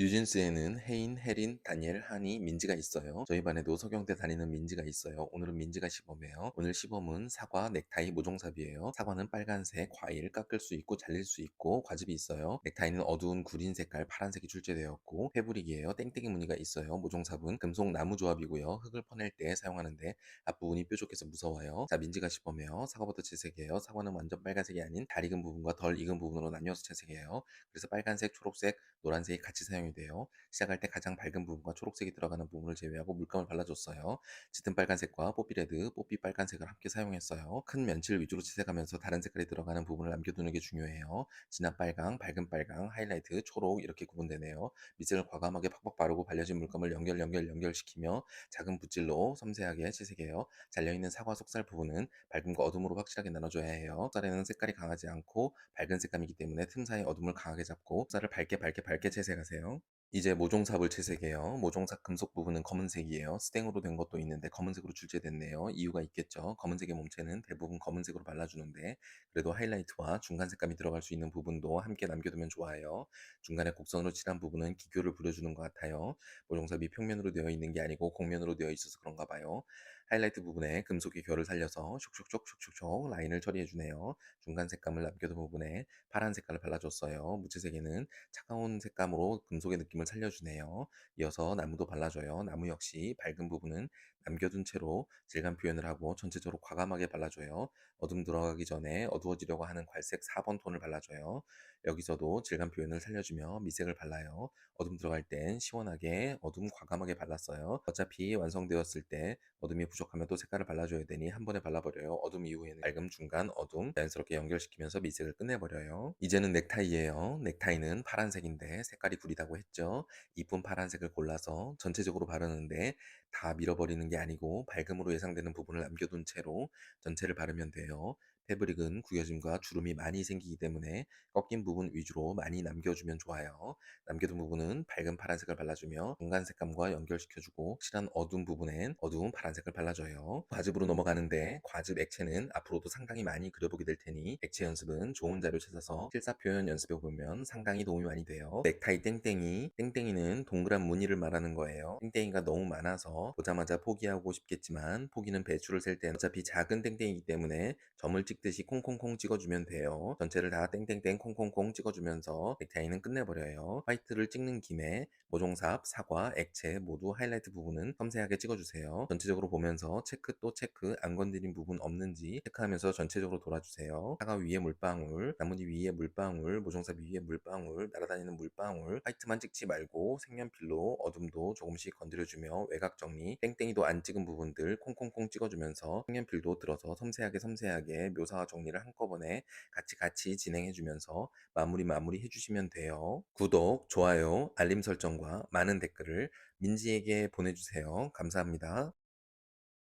뉴진스에는 혜인, 혜린, 다니엘, 한이, 민지가 있어요. 저희 반에도 서경대 다니는 민지가 있어요. 오늘은 민지가 시범이에요. 오늘 시범은 사과, 넥타이, 모종삽이에요. 사과는 빨간색, 과일, 깎을 수 있고 잘릴 수 있고 과즙이 있어요. 넥타이는 어두운 구린 색깔 파란색이 출제되었고 패브릭이에요. 땡땡이 무늬가 있어요. 모종삽은 금속 나무 조합이고요. 흙을 퍼낼 때 사용하는데 앞부분이 뾰족해서 무서워요. 자 민지가 시범이에요. 사과부터 채색이에요. 사과는 완전 빨간색이 아닌 달 익은 부분과 덜 익은 부분으로 나뉘어서 채색이에요. 그래서 빨간색, 초록색, 노란색이 같이 사용이 돼요. 시작할 때 가장 밝은 부분과 초록색이 들어가는 부분을 제외하고 물감을 발라줬어요. 짙은 빨간색과 뽀삐 레드, 뽀삐 빨간색을 함께 사용했어요. 큰 면칠 위주로 채색하면서 다른 색깔이 들어가는 부분을 남겨두는 게 중요해요. 진한 빨강, 밝은 빨강, 하이라이트, 초록 이렇게 구분되네요. 밑색을 과감하게 팍팍 바르고 발려진 물감을 연결 연결 연결시키며 작은 붓질로 섬세하게 채색해요. 잘려있는 사과 속살 부분은 밝음과 어둠으로 확실하게 나눠줘야 해요. 속살에는 색깔이 강하지 않고 밝은 색감이기 때문에 틈 사이 어둠을 강하게 잡고 속살을 밝게 밝게 밝게 채색하세요. 이제 모종삽을 채색해요. 모종삽 금속 부분은 검은색이에요. 스탱으로 된 것도 있는데 검은색으로 출제됐네요. 이유가 있겠죠. 검은색의 몸체는 대부분 검은색으로 발라주는데 그래도 하이라이트와 중간 색감이 들어갈 수 있는 부분도 함께 남겨두면 좋아요. 중간에 곡선으로 칠한 부분은 기교를 부려주는 것 같아요. 모종삽이 평면으로 되어 있는 게 아니고 곡면으로 되어 있어서 그런가 봐요. 하이라이트 부분에 금속의 결을 살려서 슉슉슉 라인을 처리해 주네요. 중간 색감을 남겨둔 부분에 파란 색깔을 발라줬어요. 무채색에는 차가운 색감으로 금속의 느낌을 살려주네요. 이어서 나무도 발라줘요. 나무 역시 밝은 부분은 남겨둔 채로 질감 표현을 하고 전체적으로 과감하게 발라줘요. 어둠 들어가기 전에 어두워지려고 하는 갈색 4번 톤을 발라줘요. 여기서도 질감 표현을 살려주며 미색을 발라요. 어둠 들어갈 땐 시원하게 어둠 과감하게 발랐어요. 어차피 완성되었을 때 어둠이 부족 하면 또 색깔을 발라줘야 되니 한 번에 발라버려요. 어둠 이후에는 밝음 중간 어둠 자연스럽게 연결시키면서 미색을 끝내버려요. 이제는 넥타이예요. 넥타이는 파란색인데 색깔이 구리다고 했죠. 이쁜 파란색을 골라서 전체적으로 바르는데 다 밀어버리는 게 아니고 밝음으로 예상되는 부분을 남겨둔 채로 전체를 바르면 돼요. 패브릭은 구겨짐과 주름이 많이 생기기 때문에 꺾인 부분 위주로 많이 남겨주면 좋아요. 남겨둔 부분은 밝은 파란색을 발라주며 중간 색감과 연결시켜주고 실한 어두운 부분엔 어두운 파란색을 발라줘요. 과즙으로 넘어가는데 과즙 액체는 앞으로도 상당히 많이 그려보게 될 테니 액체 연습은 좋은 자료 찾아서 실사 표현 연습해보면 상당히 도움이 많이 돼요. 넥타이 땡땡이 땡땡이는 동그란 무늬를 말하는 거예요. 땡땡이가 너무 많아서 보자마자 포기하고 싶겠지만 포기는 배추를 셀땐 어차피 작은 땡땡이기 때문에 점을 찍듯이 콩콩콩 찍어주면 돼요. 전체를 다 땡땡땡 콩콩콩 찍어주면서 넥타이는 끝내버려요. 화이트를 찍는 김에 모종삽, 사과, 액체 모두 하이라이트 부분은 섬세하게 찍어주세요. 전체적으로 보면서 체크 또 체크 안 건드린 부분 없는지 체크하면서 전체적으로 돌아주세요. 사과 위에 물방울, 나뭇잎 위에 물방울, 모종삽 위에 물방울, 날아다니는 물방울 화이트만 찍지 말고 색연필로 어둠도 조금씩 건드려주며 외곽 정리, 땡땡이도 안 찍은 부분들 콩콩콩 찍어주면서 색연필도 들어서 섬세하게 섬세하게 묘사와 정리를 한꺼번에 같이 같이 진행해 주면서 마무리 마무리 해주시면 돼요. 구독, 좋아요, 알림 설정과 많은 댓글을 민지에게 보내주세요. 감사합니다.